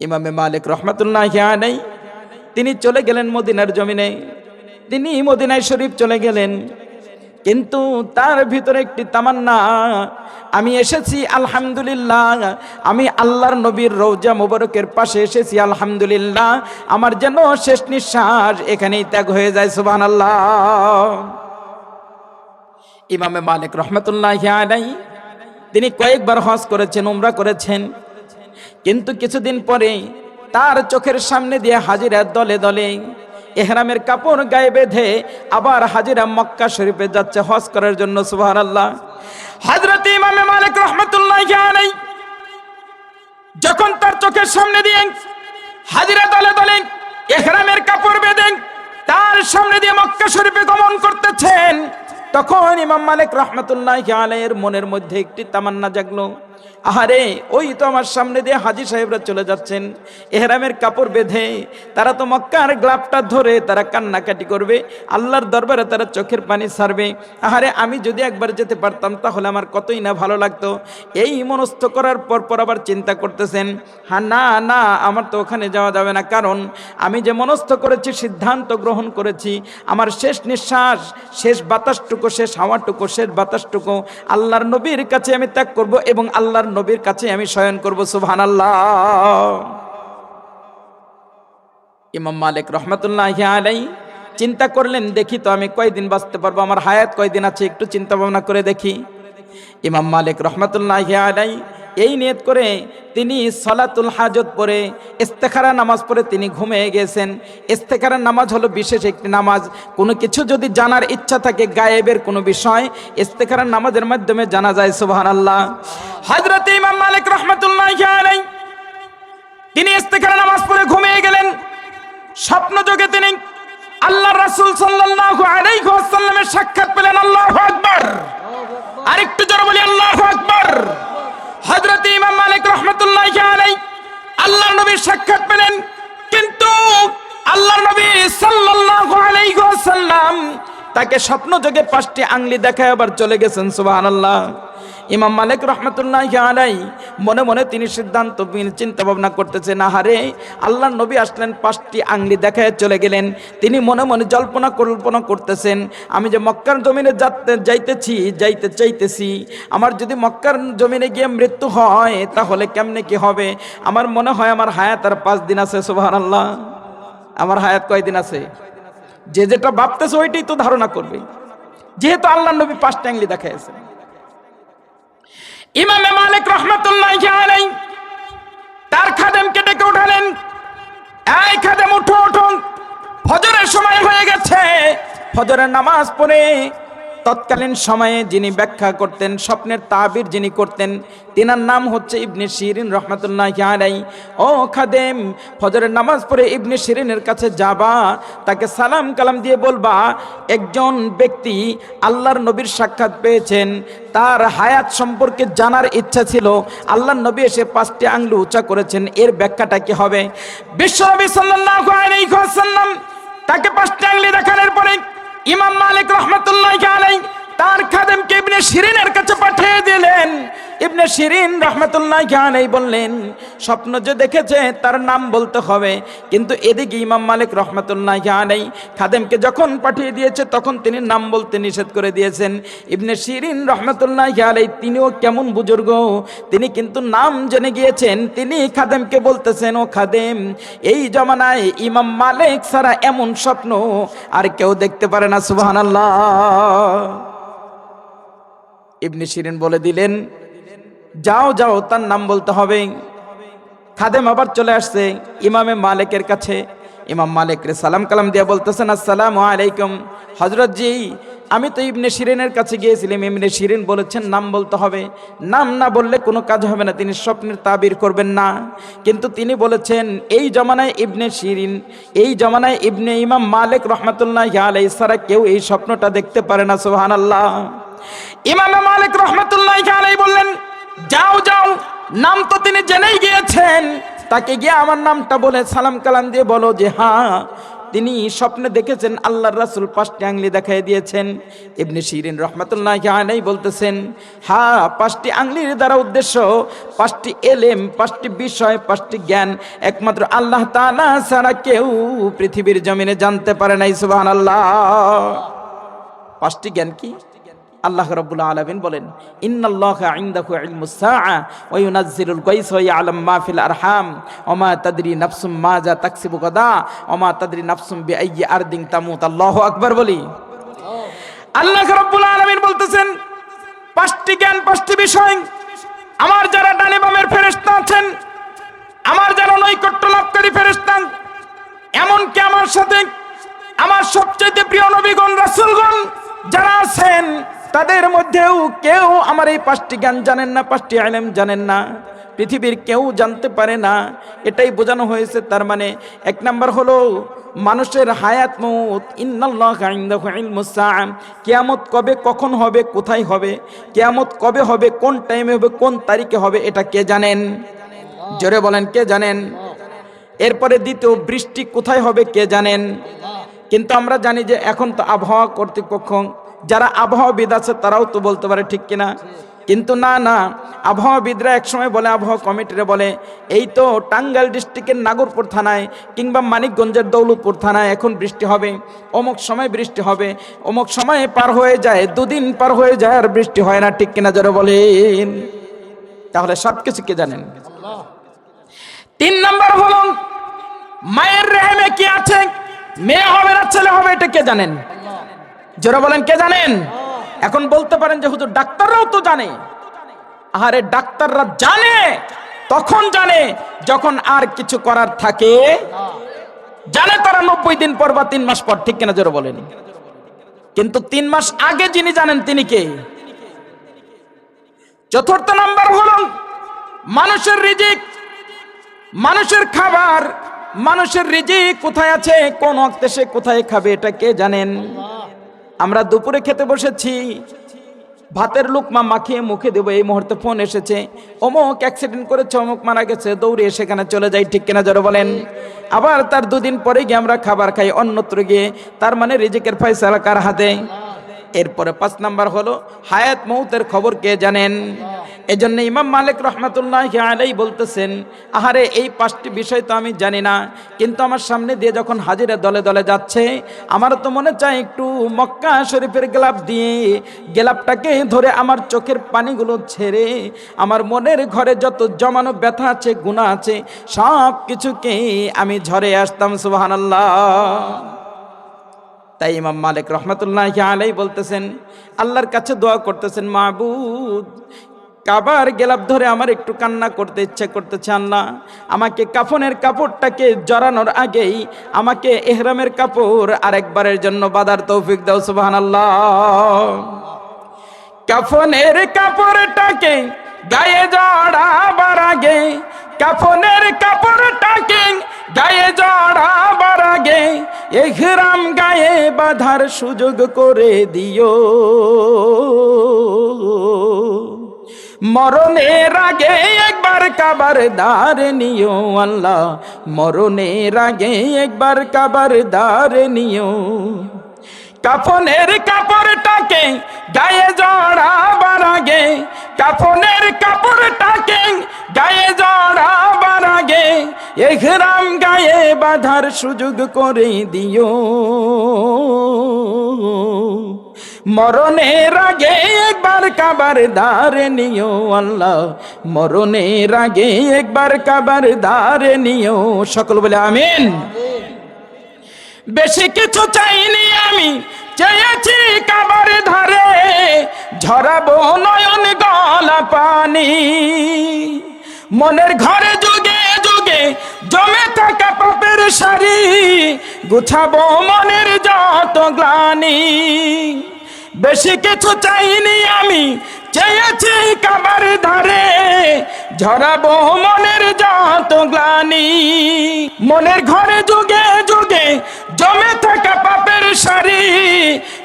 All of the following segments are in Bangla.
ইমামে মালিক রহমাতুল্লাহ আলাই তিনি চলে গেলেন মদিনার জমিনে। তিনি মদিনায় শরীফ চলে গেলেন। কিন্তু তার ভিতরে একটি তামান্না, আমি এসেছি, আলহামদুলিল্লাহ, আমি আল্লাহর নবীর রৌজা মুবারকের পাশে এসেছি, আলহামদুলিল্লাহ, আমার যেন শেষ নিঃশ্বাস এখানেই ত্যাগ হয়ে যায় সুবাহ আল্লাহ ইমামে মালিক রহমতুল্লাহ আলাই তিনি কয়েকবার হজ করেছেন, উমরা করেছেন। কিন্তু কিছুদিন পরে তার চোখের সামনে দিয়ে হাজিরা দলে দলে এহরামের কাপড় গায়ে বেঁধে আবার হাজিরা মক্কা শরীফে যাচ্ছে হজ করার জন্য সুবাহ আল্লাহ হাজরত ইমামে মালিক রহমতুল্লাহ যখন তার চোখের সামনে দিয়ে হাজিরা দলে দলে এহরামের কাপড় বেঁধে তার সামনে দিয়ে মক্কা শরীফে গমন করতেছেন, তখন ইমাম মালিক রহমতুল্লাহ মনের মধ্যে একটি তামান্না জাগলো। আহারে, ওই তো আমার সামনে দিয়ে হাজি সাহেবরা চলে যাচ্ছেন। এহরামের কাপড় বেঁধে, তারা তো মক্কার গ্লাভটা ধরে তারা কান্নাকাটি করবে। আল্লাহর দরবারে তারা চোখের পানি ছাড়বে আহারে, আমি যদি একবার যেতে পারতাম তাহলে আমার কতই না ভালো লাগতো। এই মনস্থ করার পর পর আবার চিন্তা করতেছেন হ্যাঁ না না, আমার তো ওখানে যাওয়া যাবে না। কারণ, আমি যে মনস্থ করেছি, সিদ্ধান্ত গ্রহণ করেছি, আমার শেষ নিঃশ্বাস, শেষ বাতাসটুকু, শেষ হাওয়াটুকু, শেষ বাতাসটুকু আল্লাহর নবীর কাছে আমি ত্যাগ করব এবং আল্লাহর নবীর কাছে আমি শয়ন করব আল্লাহ ইমাম মালিক রহমতুল্লাহ আলাই চিন্তা করলেন, দেখি তো আমি কয়দিন বাঁচতে পারব, আমার হায়াত কয়দিন আছে, একটু চিন্তা ভাবনা করে দেখি। ইমাম মালিক রহমতুল্লাহ আলাই এই নিয়ত করে তিনি সলাতুল হাজত পরে ইস্তেখারা নামাজ পড়ে তিনি ঘুমিয়ে গেছেন। ইস্তেখারার নামাজ হলো বিশেষ একটি নামাজ। কোনো কিছু যদি জানার ইচ্ছা থাকে, গায়েবের কোনো বিষয়, ইস্তেখারার নামাজের মাধ্যমে জানা যায় সুবহান আল্লাহ হজরত ইমাম মালিক রহমতুল্লাহ আলাই তিনি ইস্তেখারা নামাজ পড়ে ঘুমিয়ে গেলেন। স্বপ্ন যোগে তিনি আল্লাহ রাসূল সাল্লাল্লাহু আলাইহি ওয়াসাল্লামের সাক্ষাৎ পেলেন আল্লাহু আকবার। আরেকটু জোরে বলি, আল্লাহু আকবার। হযরত ইমাম মালিক রাহমাতুল্লাহি আলাইহি আল্লাহর নবীর সাক্ষাৎ পেলেন, কিন্তু আল্লাহর নবী সাল্লাল্লাহু আলাইহি তাকে স্বপ্ন যোগে পাঁচটি আংলি দেখায় আবার চলে গেছেন, সুবহানাল্লাহ। ইমাম মালিক রহমতুল্লাহ আলাই মনে মনে তিনি সিদ্ধান্ত চিন্তা ভাবনা করতেছেন, আহারে আল্লাহ নবী আসলেন, পাঁচটি আংলি দেখায় চলে গেলেন। তিনি মনে মনে জল্পনা কল্পনা করতেছেন, আমি যে মক্কার জমিনে যাতে যাইতেছি, যাইতে চাইতেছি, আমার যদি মক্কার জমিনে গিয়ে মৃত্যু হয়, তাহলে কেমনে কি হবে? আমার মনে হয় আমার হায়াত আর পাঁচ দিন আছে সোহান আল্লাহ আমার হায়াত কয়দিন আছে? যে যেটা ভাবতেছে ওইটাই তো ধারণা করবে। যেহেতু আল্লাহ নবী পাঁচটা আংলি দেখাইছে ইমামে মালিক রহমতুল্লাহ আলাই তার খাদেমকে ডেকে উঠালেন। এই খাদেম, উঠো উঠো। ফজরের সময় হয়ে গেছে। ফজরের নামাজ পড়ে তৎকালীন সময়ে যিনি ব্যাখ্যা করতেন, স্বপ্নের তাবির যিনি করতেন, তিনার নাম হচ্ছে ইবনে শিরিন রহমতুল্লাহ আলাই ও খাদেম, ফজরের নামাজ পড়ে ইবনে শিরিনের কাছে যাবা, তাকে সালাম কালাম দিয়ে বলবা, একজন ব্যক্তি আল্লাহর নবীর সাক্ষাৎ পেয়েছেন, তার হায়াত সম্পর্কে জানার ইচ্ছা ছিল, আল্লাহর নবী এসে পাঁচটি আংলু উঁচা করেছেন, এর ব্যাখ্যাটা কি হবে? বিশ্বনবী ওয়াসাল্লাম তাকে পাঁচটি আংলি দেখানোর পরে ইমাম মালিক রহমতুল্লাহ আলাই তার খাদেমকে ইবনে শিরিনের কাছে পাঠিয়ে দিলেন। ইবনে শিরিন রহমতুল্লাহ আলাই বললেন, স্বপ্ন যে দেখেছে তার নাম বলতে হবে। কিন্তু এদিকে ইমাম মালিক রহমতুল্লাহ আলাই খাদেমকে যখন পাঠিয়ে দিয়েছে, তখন তিনি নাম বলতে নিষেধ করে দিয়েছেন। ইবনে শিরিন রহমতুল্লাহ আলাই তিনিও কেমন বুজুর্গ? তিনি কিন্তু নাম জেনে গিয়েছেন, তিনি খাদেমকে বলতেছেন, ও খাদেম, এই জমানায় ইমাম মালিক ছাড়া এমন স্বপ্ন আর কেউ দেখতে পারে না, সুবহানাল্লাহ। ইবনে শিরিন বলে দিলেন, যাও যাও, তার নাম বলতে হবে। খাদেম আবার চলে আসছে ইমামে মালিকের কাছে। ইমাম মালিক রে সালাম কালাম দিয়া বলতেছেন, আসসালাম আলাইকুম। হজরত জি আমি তো ইবনে শিরিনের কাছে গিয়েছিলাম। ইবনে শিরিন বলেছেন, নাম বলতে হবে। নাম না বললে কোনো কাজ হবে না। তিনি স্বপ্নের তাবির করবেন না। কিন্তু তিনি বলেছেন, এই জমানায় ইবনে শিরিন, এই জমানায় ইবনে ইমাম মালিক রহমতুল্লাহ আলাই সারা কেউ এই স্বপ্নটা দেখতে পারে না সোহান আল্লাহ ইমাম মালিক রহমতুল্লাহ আলাই বললেন, যাও যাও। নাম তো তিনি জেনেই গিয়েছেন। তাকে গিয়ে আমার নামটা বলে সালাম কালাম দিয়ে বলো যে হ্যাঁ তিনি স্বপ্নে দেখেছেন আল্লাহর রাসুল পাঁচটি আংলি দেখাই দিয়েছেন। এমনি শিরিন রহমাতুল্লাহ আনাই বলতেছেন, হা, পাঁচটি আংলির দ্বারা উদ্দেশ্য, পাঁচটি এলেম, পাঁচটি বিষয়, পাঁচটি জ্ঞান, একমাত্র আল্লাহ তানা ছাড়া কেউ পৃথিবীর জমিনে জানতে পারে নাই সুবাহ আল্লাহ পাঁচটি জ্ঞান কি? আল্লাহ রাব্বুল আলামিন বলেন, ইন্নাল্লাহা ইনদাহু ইলমুস সাআ, ওয়া ইউনাজ্জিলুল গায়সা ওয়া ইয়ালামু মা ফিল আরহাম, ওয়া মা তাদরি নাফসুম মাজা তাকসিবু গাদা মা তাদরি নাফসুম বিআইয়ি আরদিন তামুত। আল্লাহু আকবার বলি। আল্লাহ রাব্বুল আলমিন বলতেছেন, পাঁচটি জ্ঞান, পাঁচটি বিষয়, আমার যারা ডানে বামের ফেরেশতা আছেন, আমার যারা নৈকট্য লাভকারী ফেরেশতা, এমনকি আমার সাথে আমার সবচেয়ে প্রিয় নবীগণ, রাসূলগণ যারা আছেন তাদের মধ্যেও কেউ আমার এই পাঁচটি জ্ঞান জানেন না, পাঁচটি আলেম জানেন না। পৃথিবীর কেউ জানতে পারে না। এটাই বোঝানো হয়েছে, তার মানে এক নাম্বার হলো, মানুষের হায়াত মৌত ইলমুস সাআ কবে, কখন হবে, কোথায় হবে, কেয়ামত কবে হবে, কোন টাইমে হবে, কোন তারিখে হবে, এটা কে জানেন? জোরে বলেন, কে জানেন? এরপরে দ্বিতীয়, বৃষ্টি কোথায় হবে, কে জানেন? কিন্তু আমরা জানি যে এখন তো আবহাওয়া কর্তৃপক্ষ যারা আবহাওয়াবিদ আছে তারাও তো বলতে পারে ঠিক কিনা? কিন্তু না না। আবহাওয়াবিদরা একসময় বলে, আবহাওয়া কমিটিরে বলে, এই তো টাঙ্গাইল ডিস্ট্রিক্টের নাগরপুর থানায় কিংবা মানিকগঞ্জের দৌলতপুর থানায় এখন বৃষ্টি হবে। অমুক সময় বৃষ্টি হবে, অমুক সময়ে পার হয়ে যায়, দুদিন পার হয়ে যায় আর বৃষ্টি হয় না। ঠিক কিনা যারা বলেন? তাহলে সব কিছু কে জানেন? তিন নম্বর হলো, মায়ের রেহেমে কি আছে? মেয়ে হবে না ছেলে হবে, এটা কে জানেন? যারা বলেন, কে জানেন? এখন বলতে পারেন যে হুজুর ডাক্তাররাও তো জানে। আরে ডাক্তাররা জানে, তখন জানে, যখন আর কিছু করার থাকে। জানে তারা নব্বই দিন পর বা তিন মাস পর, ঠিক কিনা জোরে বলেন? কিন্তু তিন মাস আগে যিনি জানেন, তিনি কে? চতুর্থ নাম্বার হল মানুষের রিজিক। মানুষের খাবার, মানুষের রিজিক কোথায় আছে, কোন অক্তে সে কোথায় খাবে, এটা কে জানেন? আমরা দুপুরে খেতে বসেছি। ভাতের লুকমা মাখিয়ে মুখে দেবো, এই মুহূর্তে ফোন এসেছে। অমুক অ্যাক্সিডেন্ট করেছে, অমুক মারা গেছে, দৌড়ে সেখানে চলে যাই, ঠিক কিনা যারা বলেন। আবার তার দুদিন পরে গিয়ে আমরা খাবার খাই, অন্যত্র গিয়ে, তার মানে রিজিকের ফয়সালা কার হাতে? এরপরে পাঁচ নাম্বার হলো, হায়াত মৌতের খবর কে জানেন? এজন্য ইমাম মালিক রহমাতুল্লাহ আলাই বলতেছেন, আহারে, এই পাঁচটি বিষয় তো আমি জানি না, কিন্তু আমার সামনে দিয়ে যখন হাজিরা দলে দলে যাচ্ছে, আমার তো মনে চায় একটু মক্কা শরীফের গেলাপ দিয়ে, গেলাপটাকে ধরে আমার চোখের পানিগুলো ছেড়ে, আমার মনের ঘরে যত জমানো ব্যথা আছে গুণা আছে, সব কিছুকে আমি ঝরে আসতাম, সুবহানাল্লাহ। তাই ইমাম মালিক রহমতুল্লাহ আলাই বলতেছেন, আল্লাহর কাছে দোয়া করতেছেন মাহবুদ কাবার গেলাপ ধরে আমার একটু কান্না করতে ইচ্ছে করতেছে, আল্লাহ, আমাকে কাফনের কাপড়টাকে জড়ানোর আগেই আমাকে এহরামের কাপড় আরেকবারের জন্য বাদার তৌফিক দাও সুবাহান আল্লাহ কাফনের কাপড়টাকে গায়ে জড়াবার আগে, কাফনের কাপড়টাকে গায়ে জড়াবার আগে এহরাম গায়ে বাধার সুযোগ করে দিও। মরণের আগে একবার কাবার দার নিও আল্লাহ। মরণের আগে একবার কাবার দার নিও। কাফনের কাপড়টাকে গায়ে জড়াবার আগে, কাফনের কাপড়টাকে গায়ে জড়াবার আগে, এহরাম গায়ে বাধার সুযোগ করে দিও। মরণের আগে একবার কাবার দারে নিও আল্লাহ, মরণের আগে একবার কাবার দারে নিও। সকল বলে আমিন। বেশি কিছু চাইনি আমি চেয়েছি কাবার ধারে, ঝরাবো নয়ন গলা পানি। মনের ঘরে যুগে যুগে জমে থাকা পাপের সারি, গুছাবো মনের যত গ্লানি। বেশি কিছু চাইনি আমি, চেয়েছি কাবার ধারে, ঝরাবো মনের যত গ্লানি। মনের ঘরে যুগে যুগে জমে থাকা সারি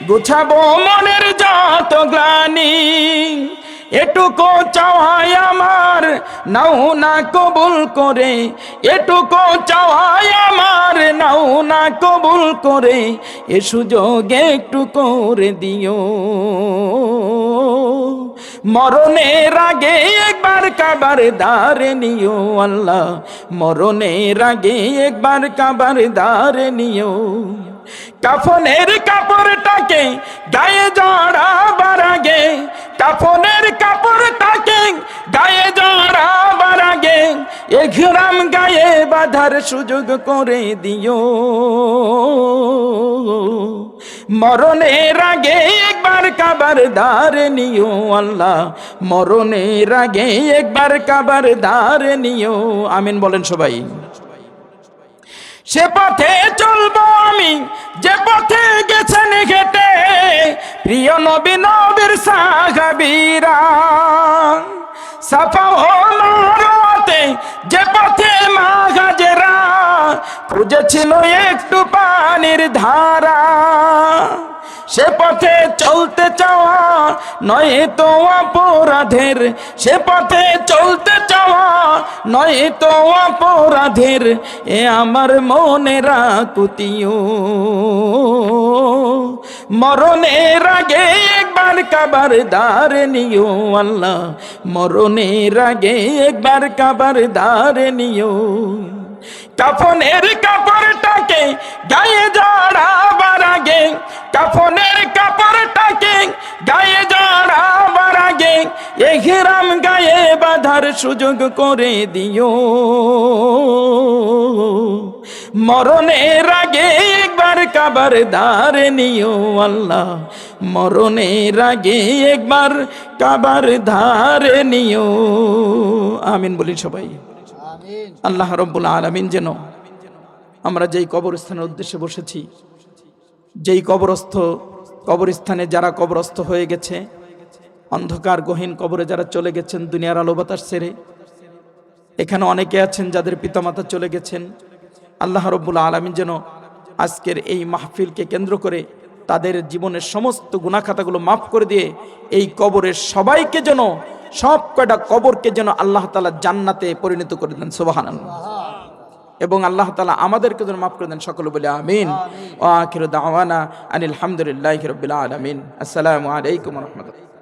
গুছাবো মনের যত গ্লানি। এটুকু চাওয়াই আমার, নাও না কবুল করে। এটুকু চাওয়াই আমার, নাও না কবুল করে। এ সুযোগে একটু করে দিও। মরণের আগে একবার কাবার দারে নিও আল্লাহ। মরণের আগে একবার কাবার দারে নিও। কাফনের কাপড়টাকে গায়ে জড়াবার আগে, কাফনের কাপড়টাকে গায়ে জড়াবার আগে এ এঘরাম গায়ে বাধার সুযোগ করে দিও। মরণের আগে একবার কাবার দার নিও আল্লাহ, মরণের আগে একবার কাবার দার নিও। আমিন বলেন সবাই। সে পথে চলবো আমি। যে পথে গেছেন হেঁটে, প্রিয় নবী নবীর সাহাবীরা। সাফা মারোয়াতে যে পথে মা গাজেরা খুঁজেছিল একটু পানির ধারা। সে পথে চলতে চাওয়া নয় তো অপরাধের, সে পথে চলতে চাওয়া নয় তো অপরাধের, এ আমার মনে রাকুতিও মরণের আগে একবার কাবার দার নিও আল্লাহ, মরণের আগে একবার কাবার দার নিও। কাফনের কাপড়টাকে গায়ে জড়াবার আগে, কাফনের সুযোগ করে দিও। মরণের আগে একবার কাবার দার নিও আল্লাহ। মরণের আগে একবার কাবার ধার নিও। আমিন বলি সবাই। আল্লাহ রব্বুল আলমিন যেন আমরা যেই কবরস্থানের উদ্দেশ্যে বসেছি, যেই কবরস্থ, কবরস্থানে যারা কবরস্থ হয়ে গেছে অন্ধকার গহীন কবরে যারা চলে গেছেন দুনিয়ার আলো বাতাস ছেড়ে। এখানে অনেকে আছেন যাদের পিতামাতা চলে গেছেন। আল্লাহ রব্বুল আলমিন যেন আজকের এই মাহফিলকে কেন্দ্র করে তাদের জীবনের সমস্ত গুণাখাতাগুলো মাফ করে দিয়ে এই কবরের সবাইকে যেন সব কয়টা কবরকে যেন আল্লাহ তালা জান্নাতে পরিণত করে দেন সোবাহান এবং আল্লাহ তালা আমাদেরকে যেন মাফ করে দেন, সকলে বলে আমিন। ও আখির দাওয়ানা আনিল হামদুলিল্লাহ আলমিন। আসসালামু আলাইকুম রহমতুল্লাহ।